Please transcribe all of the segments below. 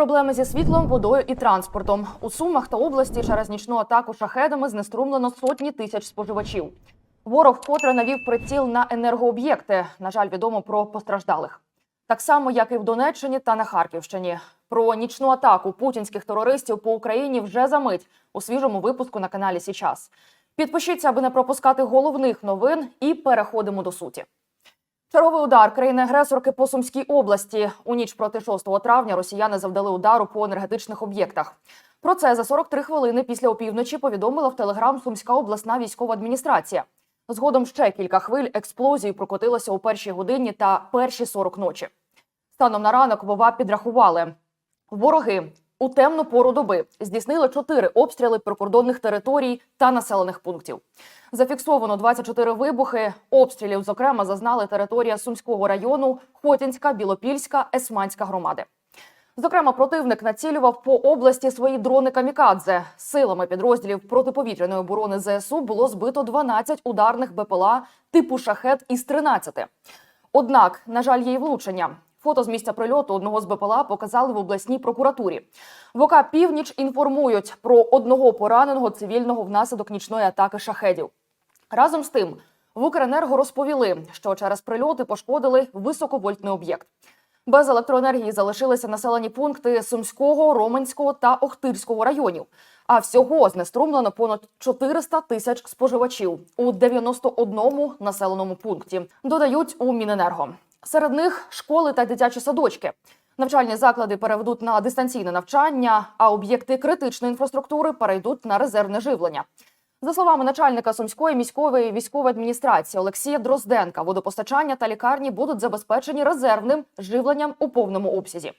Проблеми зі світлом, водою і транспортом у Сумах та області через нічну атаку шахедами знеструмлено сотні тисяч споживачів. Ворог вкотре навів приціл на енергооб'єкти. На жаль, відомо про постраждалих. Так само, як і в Донеччині та на Харківщині. Про нічну атаку путінських терористів по Україні вже за мить у свіжому випуску на каналі Січас. Підпишіться, аби не пропускати головних новин, і переходимо до суті. Черговий удар країни-агресорки по Сумській області. У ніч проти 6 травня росіяни завдали удару по енергетичних об'єктах. Про це за 43 хвилини після опівночі повідомила в Телеграм Сумська обласна військова адміністрація. Згодом ще кілька хвиль експлозій прокотилося у першій годині та перші 40 ночі. Станом на ранок Вова підрахували. Вороги у темну пору доби здійснили чотири обстріли прикордонних територій та населених пунктів. Зафіксовано 24 вибухи. Обстрілів, зокрема, зазнали територія Сумського району, Хотінська, Білопільська, Есманська громади. Зокрема, противник націлював по області свої дрони камікадзе. Силами підрозділів протиповітряної оборони ЗСУ було збито 12 ударних БПЛА типу шахет із 13. Однак, на жаль, є й влучення. Фото з місця прильоту одного з БПЛА показали в обласній прокуратурі. В «Північ» інформують про одного пораненого цивільного внаслідок нічної атаки шахедів. Разом з тим, в Укренерго розповіли, що через прильоти пошкодили високовольтний об'єкт. Без електроенергії залишилися населені пункти Сумського, Роменського та Охтирського районів. А всього знеструмлено понад 400 тисяч споживачів у 91 населеному пункті. Додають у Міненерго. Серед них школи та дитячі садочки. Навчальні заклади переведуть на дистанційне навчання, а об'єкти критичної інфраструктури перейдуть на резервне живлення. За словами начальника Сумської міської військової адміністрації Олексія Дрозденка, водопостачання та лікарні будуть забезпечені резервним живленням у повному обсязі.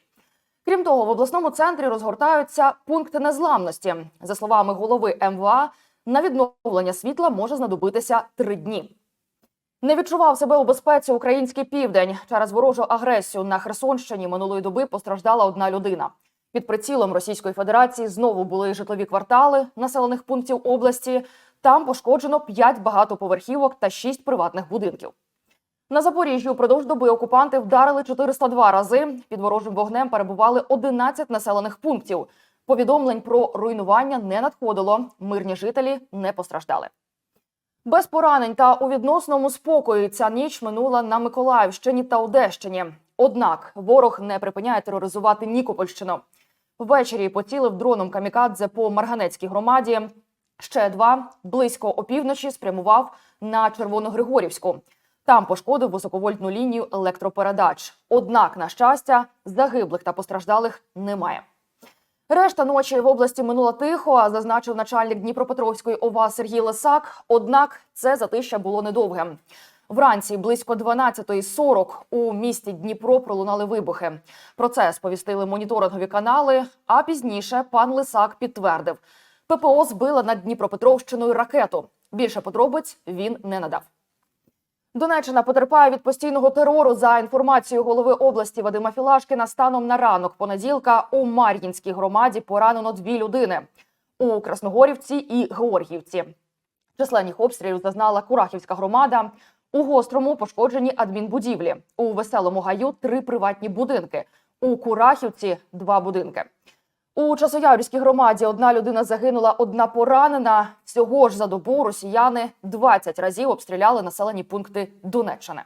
Крім того, в обласному центрі розгортаються пункти незламності. За словами голови МВА, на відновлення світла може знадобитися три дні. Не відчував себе у безпеці український південь. Через ворожу агресію на Херсонщині минулої доби постраждала одна людина. Під прицілом Російської Федерації знову були житлові квартали населених пунктів області. Там пошкоджено 5 багатоповерхівок та 6 приватних будинків. На Запоріжжі упродовж доби окупанти вдарили 402 рази. Під ворожим вогнем перебували 11 населених пунктів. Повідомлень про руйнування не надходило. Мирні жителі не постраждали. Без поранень та у відносному спокої ця ніч минула на Миколаївщині та Одещині. Однак ворог не припиняє тероризувати Нікопольщину. Ввечері поцілив дроном камікадзе по Марганецькій громаді. Ще два близько опівночі спрямував на Червоногригорівську. Там пошкодив високовольтну лінію електропередач. Однак, на щастя, загиблих та постраждалих немає. Решта ночі в області минула тихо, зазначив начальник Дніпропетровської ОВА Сергій Лисак. Однак це затища було недовгим. Вранці близько 12.40 у місті Дніпро пролунали вибухи. Про це сповістили моніторингові канали. А пізніше пан Лисак підтвердив, ППО збила над Дніпропетровщиною ракету. Більше подробиць він не надав. Донеччина потерпає від постійного терору. За інформацією голови області Вадима Філашкіна, станом на ранок понеділка у Мар'їнській громаді поранено дві людини у Красногорівці і Георгіївці. Численних обстрілів зазнала Курахівська громада. У гострому пошкоджені адмінбудівлі. У веселому гаю три приватні будинки. У Курахівці два будинки. У Часоярській громаді одна людина загинула, одна поранена. Всього ж за добу росіяни 20 разів обстріляли населені пункти Донеччини.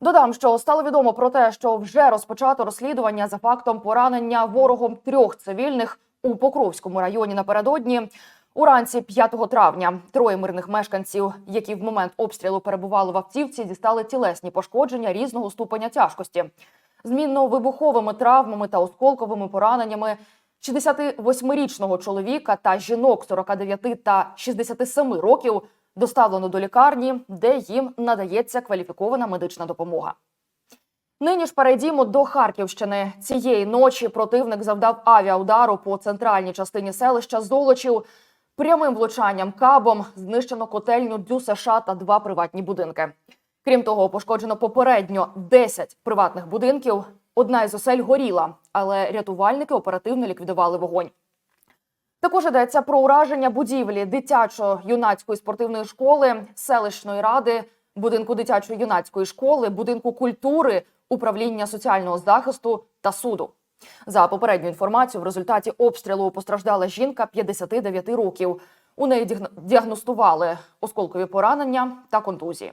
Додам, що стало відомо про те, що вже розпочато розслідування за фактом поранення ворогом трьох цивільних у Покровському районі напередодні. Уранці 5 травня троє мирних мешканців, які в момент обстрілу перебували в автівці, дістали тілесні пошкодження різного ступеня тяжкості. Змінно-вибуховими травмами та осколковими пораненнями 68-річного чоловіка та жінок 49 та 67 років доставлено до лікарні, де їм надається кваліфікована медична допомога. Нині ж перейдімо до Харківщини. Цієї ночі противник завдав авіаудару по центральній частині селища Золочів. Прямим влучанням кабом знищено котельню Дю США та два приватні будинки. Крім того, пошкоджено попередньо 10 приватних будинків. Одна із осель горіла, але рятувальники оперативно ліквідували вогонь. Також йдеться про ураження будівлі дитячо-юнацької спортивної школи, селищної ради, будинку дитячо-юнацької школи, будинку культури, управління соціального захисту та суду. За попередню інформацію, в результаті обстрілу постраждала жінка 59 років. У неї діагностували осколкові поранення та контузії.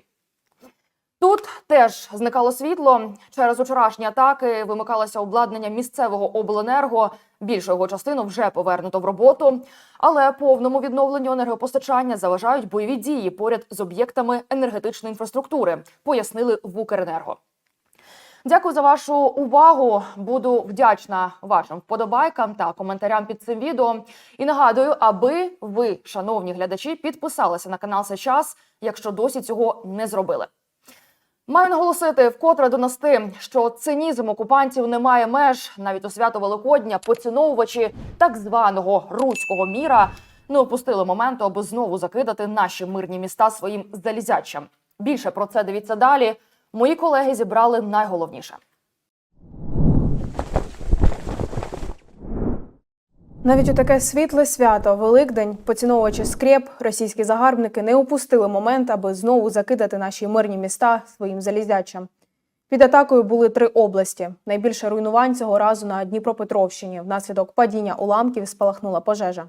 Тут теж зникало світло. Через вчорашні атаки вимикалося обладнання місцевого обленерго. Більшу його частину вже повернуто в роботу, але повному відновленню енергопостачання заважають бойові дії поряд з об'єктами енергетичної інфраструктури, пояснили в Укренерго. Дякую за вашу увагу. Буду вдячна вашим вподобайкам та коментарям під цим відео. І нагадую, аби ви, шановні глядачі, підписалися на канал Сейчас, якщо досі цього не зробили. Маю наголосити вкотре донести, що цинізм окупантів не має меж навіть у свято Великодня. Поціновувачі так званого руського міра не опустили моменту, аби знову закидати наші мирні міста своїм залізячам. Більше про це дивіться далі. Мої колеги зібрали найголовніше. Навіть у таке світле свято, Великдень, поціновувачі скреп, російські загарбники не упустили момент, аби знову закидати наші мирні міста своїм залізячам. Під атакою були три області. Найбільше руйнувань цього разу на Дніпропетровщині. Внаслідок падіння уламків спалахнула пожежа.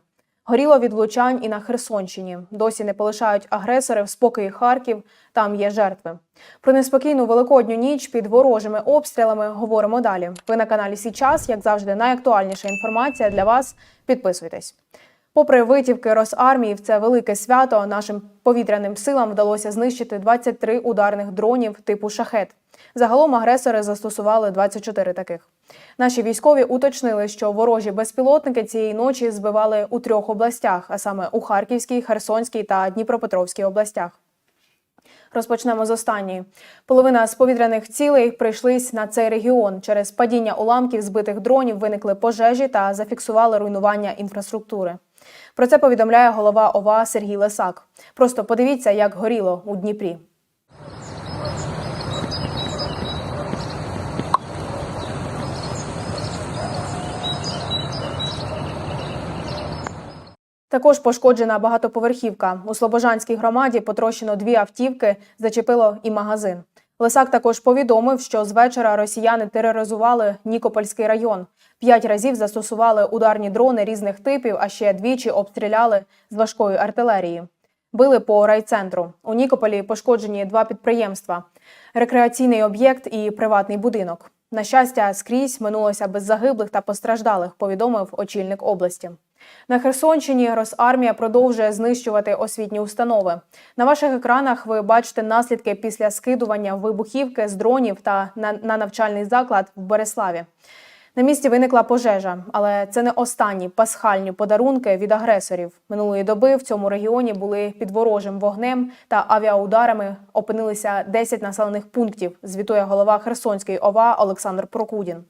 Горіло від влучань і на Херсонщині. Досі не полишають агресори в спокої Харків. Там є жертви. Про неспокійну великодню ніч під ворожими обстрілами говоримо далі. Ви на каналі Січас, як завжди, найактуальніша інформація для вас. Підписуйтесь. Попри витівки Росармії, в це велике свято нашим повітряним силам вдалося знищити 23 ударних дронів типу шахет. Загалом агресори застосували 24 таких. Наші військові уточнили, що ворожі безпілотники цієї ночі збивали у трьох областях, а саме у Харківській, Херсонській та Дніпропетровській областях. Розпочнемо з останньої. Половина з повітряних цілей прийшлись на цей регіон. Через падіння уламків збитих дронів виникли пожежі та зафіксували руйнування інфраструктури. Про це повідомляє голова ОВА Сергій Лесак. Просто подивіться, як горіло у Дніпрі. Також пошкоджена багатоповерхівка. У Слобожанській громаді потрощено дві автівки, зачепило і магазин. Лисак також повідомив, що з вечора росіяни тероризували Нікопольський район. П'ять разів застосували ударні дрони різних типів, а ще двічі обстріляли з важкої артилерії. Били по райцентру. У Нікополі пошкоджені два підприємства: рекреаційний об'єкт і приватний будинок. На щастя, скрізь минулося без загиблих та постраждалих, повідомив очільник області. На Херсонщині Росармія продовжує знищувати освітні установи. На ваших екранах ви бачите наслідки після скидування вибухівки з дронів та на, на навчальний заклад в Береславі. На місці виникла пожежа, але це не останні пасхальні подарунки від агресорів. Минулої доби в цьому регіоні були під ворожим вогнем та авіаударами опинилися 10 населених пунктів. Звітує голова Херсонської ОВА Олександр Прокудін.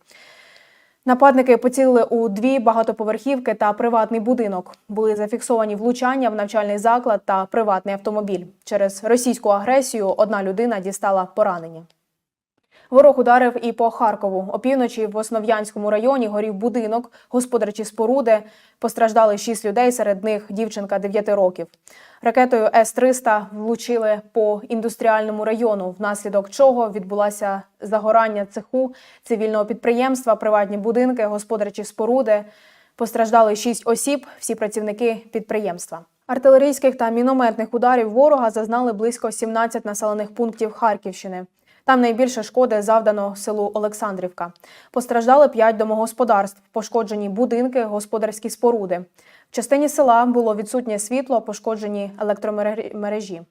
Нападники поцілили у дві багатоповерхівки та приватний будинок. Були зафіксовані влучання в навчальний заклад та приватний автомобіль. Через російську агресію одна людина дістала поранення. Ворог ударив і по Харкову. Опівночі в Основ'янському районі горів будинок, господарчі споруди. Постраждали шість людей, серед них дівчинка 9 років. Ракетою С-300 влучили по індустріальному району, внаслідок чого відбулося загорання цеху цивільного підприємства, приватні будинки, господарчі споруди. Постраждали шість осіб, всі працівники підприємства. Артилерійських та мінометних ударів ворога зазнали близько 17 населених пунктів Харківщини. Там найбільше шкоди завдано селу Олександрівка. Постраждали п'ять домогосподарств, пошкоджені будинки, господарські споруди. В частині села було відсутнє світло, пошкоджені електромережі.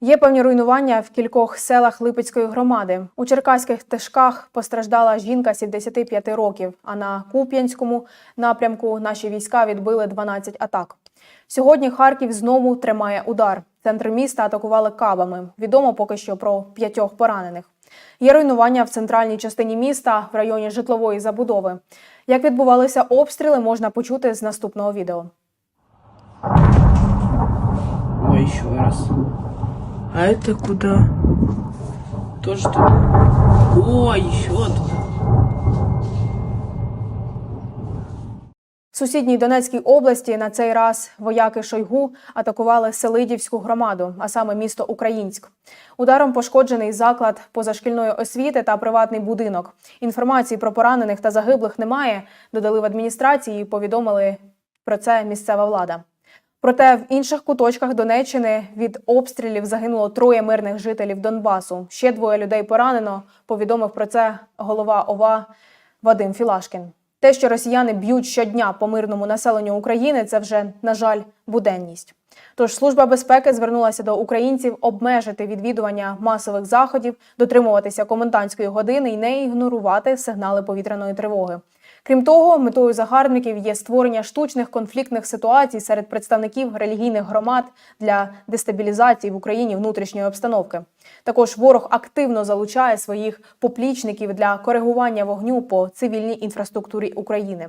Є певні руйнування в кількох селах Липецької громади. У Черкаських Тишках постраждала жінка 75 років, а на Куп'янському напрямку наші війська відбили 12 атак. Сьогодні Харків знову тримає удар. Центр міста атакували кабами. Відомо поки що про п'ятьох поранених. Є руйнування в центральній частині міста в районі житлової забудови. Як відбувалися обстріли, можна почути з наступного відео. Ой, еще раз. А это куда? Тоже туда? Ой, еще сусідній Донецькій області на цей раз вояки Шойгу атакували Селидівську громаду, а саме місто Українськ. Ударом пошкоджений заклад позашкільної освіти та приватний будинок. Інформації про поранених та загиблих немає. Додали в адміністрації і повідомили про це місцева влада. Проте в інших куточках Донеччини від обстрілів загинуло троє мирних жителів Донбасу. Ще двоє людей поранено. Повідомив про це голова ОВА Вадим Філашкін. Те, що росіяни б'ють щодня по мирному населенню України, це вже, на жаль, буденність. Тож служба безпеки звернулася до українців обмежити відвідування масових заходів, дотримуватися комендантської години і не ігнорувати сигнали повітряної тривоги. Крім того, метою загарбників є створення штучних конфліктних ситуацій серед представників релігійних громад для дестабілізації в Україні внутрішньої обстановки. Також ворог активно залучає своїх поплічників для коригування вогню по цивільній інфраструктурі України.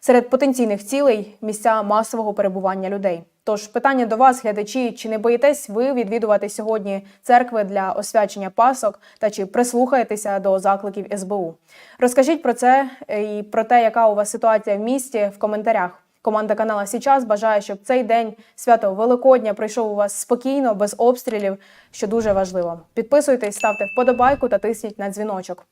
Серед потенційних цілей місця масового перебування людей. Тож питання до вас, глядачі, чи не боїтесь ви відвідувати сьогодні церкви для освячення пасок та чи прислухаєтеся до закликів СБУ? Розкажіть про це е, і про те, яка у вас ситуація в місті в коментарях. Команда канала Січас бажає, щоб цей день свято Великодня пройшов у вас спокійно, без обстрілів, що дуже важливо. Підписуйтесь, ставте вподобайку та тисніть на дзвіночок.